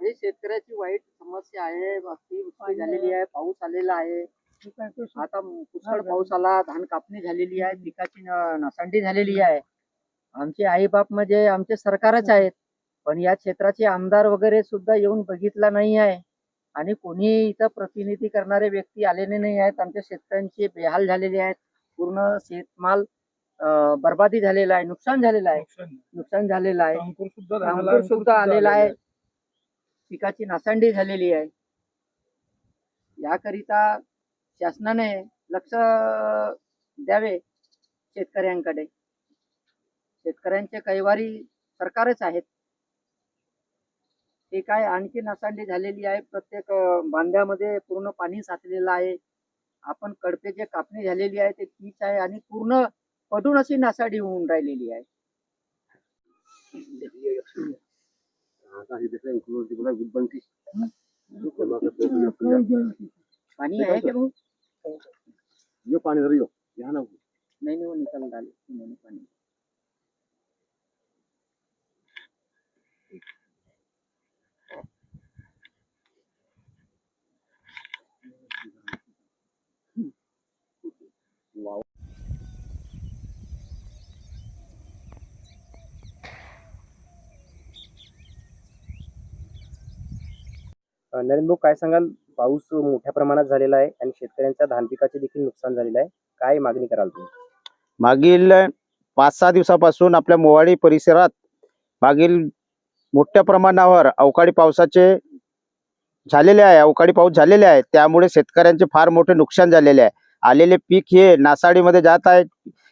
म्हणजे शेतकऱ्याची वाईट समस्या आहे. अतिवृष्टी झालेली आहे पाऊस आलेला आहे. आता पुष्कळ पाऊस आला धान कापणी झालेली आहे पिकाची न- नासांडी झालेली आहे. आमचे आई बाप म्हणजे आमचे सरकारच आहेत. पण या क्षेत्राचे आमदार वगैरे सुद्धा येऊन बघितला नाही आहे. आणि कोणी इथं प्रतिनिधी करणारे व्यक्ती आलेले नाही आहेत. आमच्या शेतकऱ्यांचे बेहाल झालेले आहेत. पूर्ण शेतमाल अं, बर्बादी झालेला आहे. नुकसान झालेलं आहे. नुकसान झालेलं आहे. अंकुर सुद्धा अंकुर सुद्धा आलेला आहे. पिकाची नासांडी झालेली आहे. याकरिता शासनाने लक्ष द्यावे शेतकऱ्यांकडे. शेतकऱ्यांचे कैवारी सरकारच आहेत. ते काय आणखी नासांडी झालेली आहे. प्रत्येक बांध्यामध्ये पूर्ण पाणी साचलेलं आहे. आपण कडपेचे कापणी झालेली आहे ते तीच आहे आणि पूर्ण पडून अशी नासाडी होऊन राहिलेली आहे. पाणी आहे का भाऊ यो पाणी जर यो या ना नहीं नहीं वो निकल डाले। उन्होंने पानी। नरेंद्र भाऊ काय सांगाल? पाऊस मोठ्या प्रमाणात झालेला आहे आणि शेतकऱ्यांच्या धान पिकाचे देखील नुकसान झालेलं आहे. काय मागणी कराल तुम्ही? मागील पाच सहा दिवसापासून आपल्या मोवाडी परिसरात मागील मोठ्या प्रमाणावर अवकाळी पावसाचे झालेले आहे अवकाळी पाऊस झालेले आहे. त्यामुळे शेतकऱ्यांचे फार मोठे नुकसान झालेले आहे. आलेले पीक हे नासाडीमध्ये जात आहे.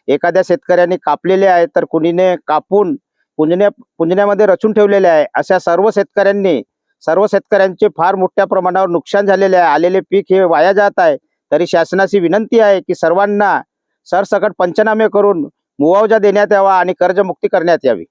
एखाद्या शेतकऱ्याने कापलेले आहे तर कुणीने कापून पुंजण्या पुंजण्यामध्ये रचून ठेवलेले आहे. अशा सर्व शेतकऱ्यांनी सर्व शेतकऱ्यांचे फार मोठ्या प्रमाणावर नुकसान झालेले आहे. आलेले पीक हे वाया जात आहे. तरी शासनाची विनंती आहे की सर्वांना सरसकट पंचनामे करून मुआवजा देण्यात यावा आणि कर्जमुक्ती करण्यात यावी.